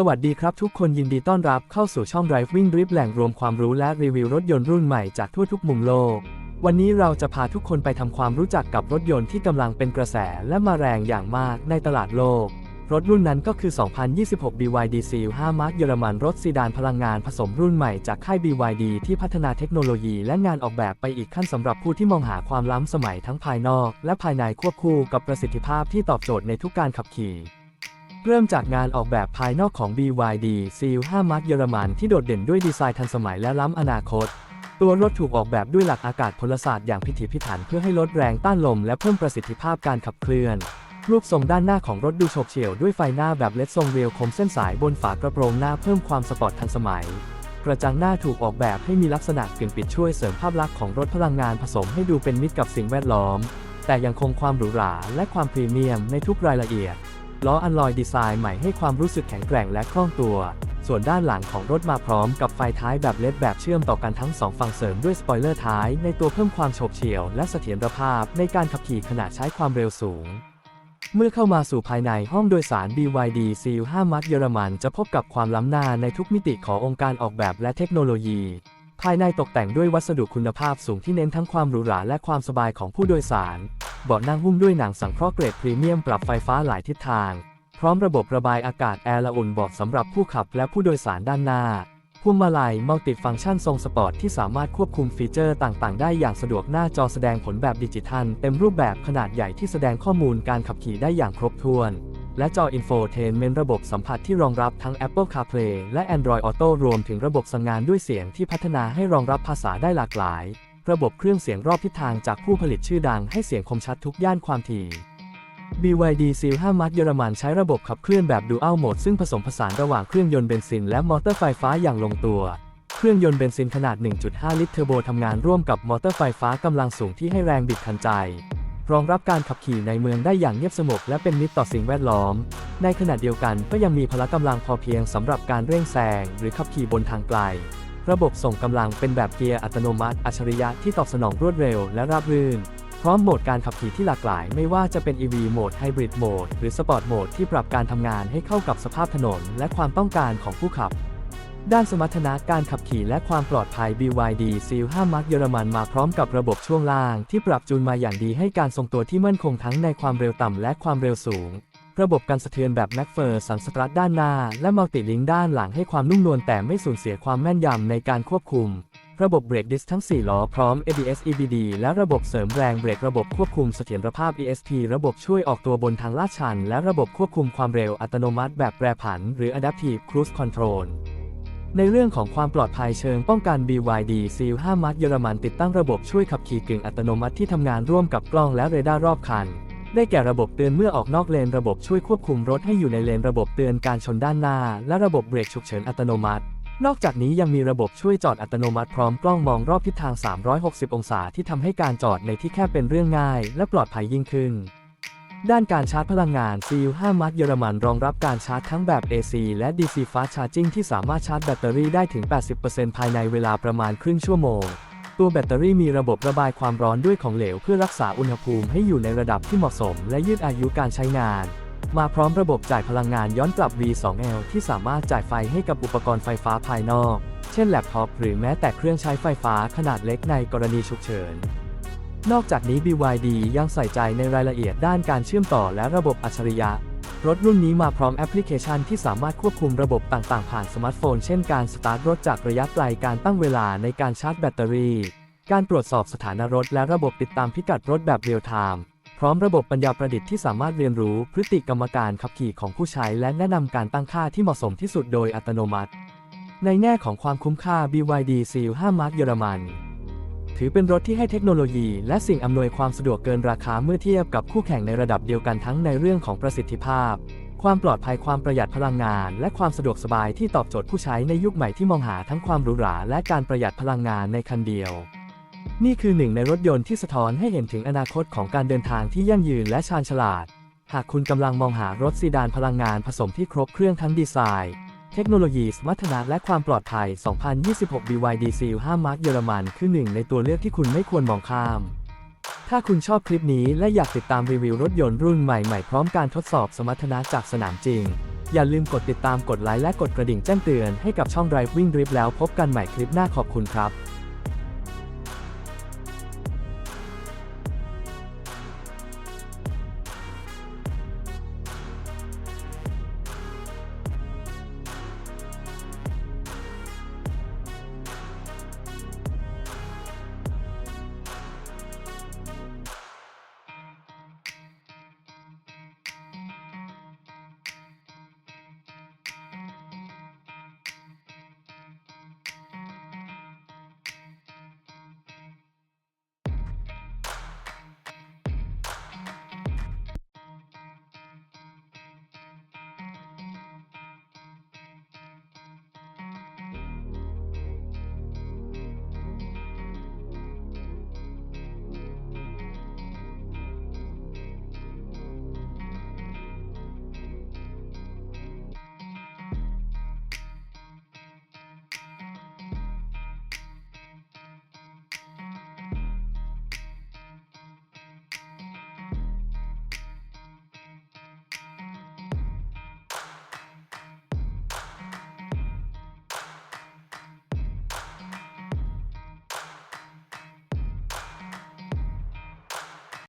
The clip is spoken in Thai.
สวัสดีครับทุกคนยินดีต้อนรับเข้าสู่ช่อง Driving Drip แหล่งรวมความรู้และรีวิวรถยนต์รุ่นใหม่จากทั่วทุกมุมโลก วันนี้เราจะพาทุกคนไปทำความรู้จักกับรถยนต์ที่กำลังเป็นกระแสและมาแรงอย่างมากในตลาดโลก รถรุ่นนั้นก็คือ 2026 BYD C5 Mark เยอรมันรถซีดานพลังงานผสมรุ่นใหม่จากค่าย BYD ที่พัฒนาเทคโนโลยีและงานออกแบบไปอีกขั้นสำหรับผู้ที่มองหาความล้ำสมัยทั้งภายนอก และภายในควบคู่กับประสิทธิภาพที่ตอบโจทย์ในทุกการขับขี่ เริ่มจากงานออกแบบภายนอกของ BYD C5 Mark เยอรมันที่โดดเด่นด้วยดีไซน์ทันสมัยและล้ำอนาคต ตัวรถถูกออกแบบด้วยหลักอากาศพลศาสตร์อย่างพิถีพิถันเพื่อให้ลดแรงต้านลมและเพิ่มประสิทธิภาพการขับเคลื่อน รูปทรงด้านหน้าของรถดูโฉบเฉี่ยวด้วยไฟหน้าแบบเลดทรงเรียวคมเส้นสายบนฝากระโปรงหน้าเพิ่มความสปอร์ตทันสมัย กระจังหน้าถูกออกแบบให้มีลักษณะกึ่งปิดช่วยเสริมภาพลักษณ์ของรถพลังงานผสมให้ดูเป็นมิตรกับสิ่งแวดล้อม แต่ยังคงความหรูหราและความพรีเมียมในทุกรายละเอียด ล้ออัลลอยดีไซน์ใหม่ให้ความรู้สึกแข็งแกร่งและคล่องตัว ส่วนด้านหลังของรถมาพร้อมกับไฟท้ายแบบเลดแบบเชื่อมต่อกันทั้งสองฝั่งเสริมด้วยสปอยเลอร์ท้ายในตัวเพิ่มความโฉบเฉี่ยวและเสถียรภาพในการขับขี่ขณะใช้ความเร็วสูงเมื่อเข้ามาสู่ภายในห้องโดยสาร BYD C5 Mark เยอรมันจะพบกับความล้ำหน้าในทุกมิติขององค์การออกแบบและเทคโนโลยี ภายในตกแต่งด้วยวัสดุคุณภาพสูงที่เน้นทั้งความหรูหราและความสบายของผู้โดยสาร เบาะนั่งหุ้มด้วยหนังสังเคราะห์เกรดพรีเมียมปรับไฟฟ้าหลายทิศทาง พร้อมระบบระบายอากาศแอร์ละอุ่นเบาะสำหรับผู้ขับและผู้โดยสารด้านหน้าพวงมาลัยมัลติฟังก์ชันทรงสปอร์ตที่สามารถควบคุมฟีเจอร์ต่าง ๆ ได้อย่างสะดวกหน้าจอแสดงผลแบบดิจิทัล เต็มรูปแบบขนาดใหญ่ที่แสดงข้อมูลการขับขี่ได้อย่างครบถ้วน และจออินโฟเทนเมนต์ระบบสัมผัสที่รองรับทั้ง Apple CarPlay และ Android Auto รวมถึงระบบสั่งงานด้วยเสียงที่พัฒนาให้รองรับภาษาได้หลากหลาย ระบบเครื่องเสียงรอบทิศทางจากผู้ผลิตชื่อดังให้เสียงคมชัดทุกย่านความถี่ BYD C5 Mark เยอรมันใช้ระบบขับเคลื่อนแบบ Dual Mode ซึ่งผสมผสานระหว่างเครื่องยนต์เบนซินและมอเตอร์ไฟฟ้าอย่างลงตัวเครื่องยนต์เบนซินขนาด 1.5 ลิตรเทอร์โบทำงานร่วมกับมอเตอร์ไฟฟ้ากำลังสูงที่ให้แรงบิดทันใจ รองรับการขับขี่ในเมืองได้อย่างเงียบสงบและเป็นมิตรต่อสิ่งแวดล้อม ในขณะเดียวกันก็ยังมีพละกำลังพอเพียงสำหรับการเร่งแซงหรือขับขี่บนทางไกล ระบบส่งกำลังเป็นแบบเกียร์อัตโนมัติ อัจฉริยะที่ตอบสนองรวดเร็วและราบรื่น พร้อมโหมดการขับขี่ที่หลากหลาย ไม่ว่าจะเป็น EV โหมด Hybrid โหมดหรือ Sport โหมดที่ปรับการทำงานให้เข้ากับสภาพถนน และความต้องการของผู้ขับ ด้านสมรรถนะการขับขี่และความปลอดภัย BYD C5 Mark เยอรมันมาพร้อมกับระบบช่วงล่าง ที่ปรับจูนมาอย่างดีให้การทรงตัวที่มั่นคงทั้งในความเร็วต่ำและความเร็วสูง ระบบการสะเทือนแบบ m a c p h e r สันสตรัทด้านหน้า และมัลติลิงด้านหลังให้ความนุ่มนวลแต่ไม่สูญเสียความแม่นยำในการควบคุม ระบบเบรกดิสทั้ง 4 ล้อพร้อม ABS EBD และระบบเสริมแรงเบรกระบบควบคุมเสถียรภาพ ESP ระบบช่วยออกตัวบนทางลาดชัน และระบบควบคุมความเร็วอัตโนมัติแบบแปรผัน หรือ Adaptive Cruise Control ในเรื่องของความปลอดภัยเชิงป้องกัน BYD C5 Mark เยอรมันติดตั้งระบบช่วยขับขี่กึ่งอัตโนมัติที่ทำงานร่วมกับกล้องและเรดาร์รอบคัน ได้แก่ระบบเตือนเมื่อออกนอกเลนระบบช่วยควบคุมรถให้อยู่ในเลนระบบเตือนการชนด้านหน้า และระบบเบรกฉุกเฉินอัตโนมัติ นอกจากนี้ยังมีระบบช่วยจอดอัตโนมัติพร้อมกล้องมองรอบทิศทาง 360 องศาที่ทำให้การจอดในที่แคบเป็นเรื่องง่าย และปลอดภัยยิ่งขึ้น ด้านการชาร์จพลังงาน CU5 Mark เยอรมันรองรับการชาร์จทั้งแบบ AC และ DC Fast Charging ที่สามารถชาร์จแบตเตอรี่ได้ถึง 80%ภายในเวลาประมาณครึ่งชั่วโมง ตัวแบตเตอรี่มีระบบระบายความร้อนด้วยของเหลวเพื่อรักษาอุณหภูมิให้อยู่ในระดับที่เหมาะสม และยืดอายุการใช้งาน มาพร้อมระบบจ่ายพลังงานย้อนกลับ V2L ที่สามารถจ่ายไฟให้กับอุปกรณ์ไฟฟ้าภายนอก เช่นแล็ปท็อปหรือแม้แต่เครื่องใช้ไฟฟ้าขนาดเล็กในกรณีฉุกเฉิน นอกจากนี้ BYD ยังใส่ใจในรายละเอียดด้านการเชื่อมต่อและระบบอัจฉริยะ รถรุ่นนี้มาพร้อมแอปพลิเคชันที่สามารถควบคุมระบบต่างๆ ผ่านสมาร์ทโฟน เช่นการสตาร์ทรถจากระยะไกลการตั้งเวลาในการชาร์จแบตเตอรี่ การตรวจสอบสถานะรถและระบบติดตามพิกัดรถแบบเรียลไทม์พร้อมระบบปัญญาประดิษฐ์ที่สามารถเรียนรู้พฤติกรรมการขับขี่ของผู้ใช้และแนะนำการตั้งค่าที่เหมาะสมที่สุดโดยอัตโนมัติ ในแง่ของความคุ้มค่า BYD C5 Mark เยอรมัน ถือเป็นรถที่ให้เทคโนโลยีและสิ่งอำนวยความสะดวกเกินราคาเมื่อเทียบกับคู่แข่งในระดับเดียวกันทั้งในเรื่องของประสิทธิภาพ ความปลอดภัยความประหยัดพลังงาน และความสะดวกสบายที่ตอบโจทย์ผู้ใช้ในยุคใหม่ที่มองหาทั้งความหรูหราและการประหยัดพลังงานในคันเดียว นี่คือหนึ่งในรถยนต์ที่สะท้อนให้เห็นถึงอนาคตของการเดินทางที่ยั่งยืนและชาญฉลาด หากคุณกำลังมองหารถซีดานพลังงานผสมที่ครบเครื่องทั้งดีไซน์ เทคโนโลยีสมรรถนะและความปลอดภัย 2026 BYD Seal 5 Mark เยอรมัน คือหนึ่งในตัวเลือกที่คุณไม่ควรมองข้าม ถ้าคุณชอบคลิปนี้และอยากติดตามรีวิวรถยนต์รุ่นใหม่ๆ พร้อมการทดสอบสมรรถนะจากสนามจริง อย่าลืมกดติดตามกดไลค์และกดกระดิ่งแจ้งเตือนให้กับช่อง Driving Drip แล้วพบกันใหม่คลิปหน้าขอบคุณครับ